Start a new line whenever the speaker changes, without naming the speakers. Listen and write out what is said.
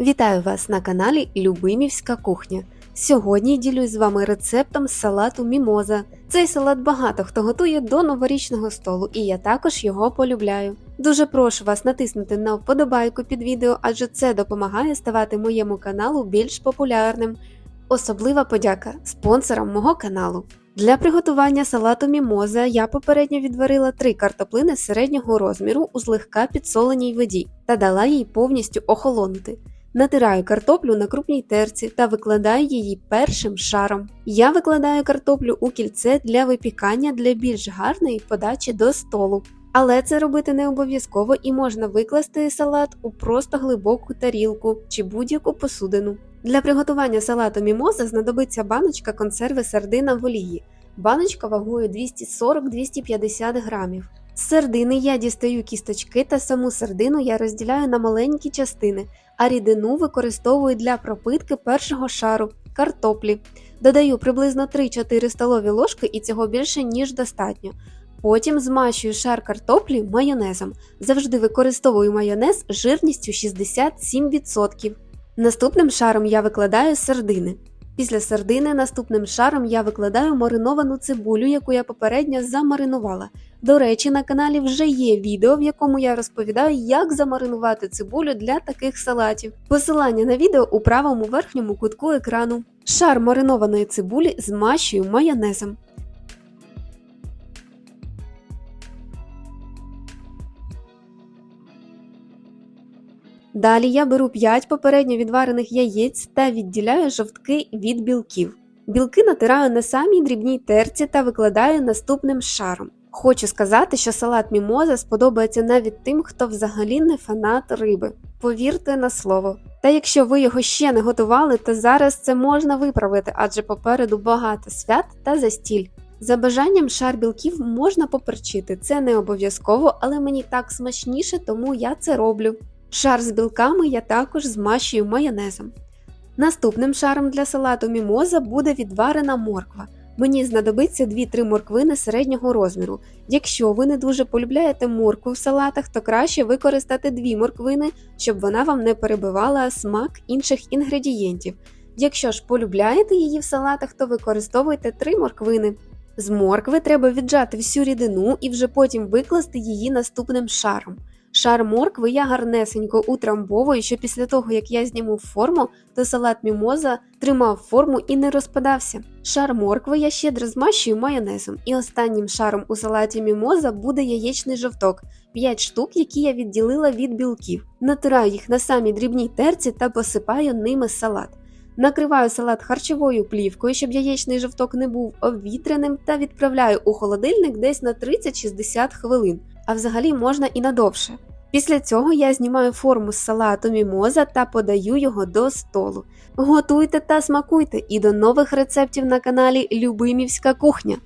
Вітаю вас на каналі Любимівська кухня. Сьогодні ділюсь з вами рецептом салату мімоза. Цей салат багато хто готує до новорічного столу, і я також його полюбляю. Дуже прошу вас натиснути на вподобайку під відео, адже це допомагає ставати моєму каналу більш популярним. Особлива подяка спонсорам мого каналу. Для приготування салату мімоза я попередньо відварила три картоплини середнього розміру у злегка підсоленій воді та дала їй повністю охолонути. Натираю картоплю на крупній терці та викладаю її першим шаром. Я викладаю картоплю у кільце для випікання для більш гарної подачі до столу. Але це робити не обов'язково і можна викласти салат у просто глибоку тарілку чи будь-яку посудину. Для приготування салату мімоза знадобиться баночка консерви сардина в олії. Баночка вагою 240-250 грамів. З сардини я дістаю кісточки та саму сардину я розділяю на маленькі частини, а рідину використовую для пропитки першого шару картоплі. Додаю приблизно 3-4 столові ложки і цього більше ніж достатньо. Потім змащую шар картоплі майонезом. Завжди використовую майонез з жирністю 67%. Наступним шаром я викладаю сардини. Після сардини наступним шаром я викладаю мариновану цибулю, яку я попередньо замаринувала. До речі, на каналі вже є відео, в якому я розповідаю, як замаринувати цибулю для таких салатів. Посилання на відео у правому верхньому кутку екрану. Шар маринованої цибулі змащую майонезом. Далі я беру 5 попередньо відварених яєць та відділяю жовтки від білків. Білки натираю на самій дрібній терці та викладаю наступним шаром. Хочу сказати, що салат мімоза сподобається навіть тим, хто взагалі не фанат риби. Повірте на слово. Та якщо ви його ще не готували, то зараз це можна виправити, адже попереду багато свят та застіль. За бажанням шар білків можна поперчити, це не обов'язково, але мені так смачніше, тому я це роблю. Шар з білками я також змащую майонезом. Наступним шаром для салату мімоза буде відварена морква. Мені знадобиться 2-3 морквини середнього розміру. Якщо ви не дуже полюбляєте моркву в салатах, то краще використати 2 морквини, щоб вона вам не перебивала смак інших інгредієнтів. Якщо ж полюбляєте її в салатах, то використовуйте 3 морквини. З моркви треба віджати всю рідину і вже потім викласти її наступним шаром. Шар моркви я гарнесенько утрамбовую, що після того, як я зніму форму, то салат мімоза тримав форму і не розпадався. Шар моркви я щедро змащую майонезом, і останнім шаром у салаті мімоза буде яєчний жовток, 5 штук, які я відділила від білків. Натираю їх на самій дрібній терці та посипаю ними салат. Накриваю салат харчовою плівкою, щоб яєчний жовток не був обвітреним, та відправляю у холодильник десь на 30-60 хвилин, а взагалі можна і надовше. Після цього я знімаю форму з салату мімоза та подаю його до столу. Готуйте та смакуйте і до нових рецептів на каналі Любимівська кухня.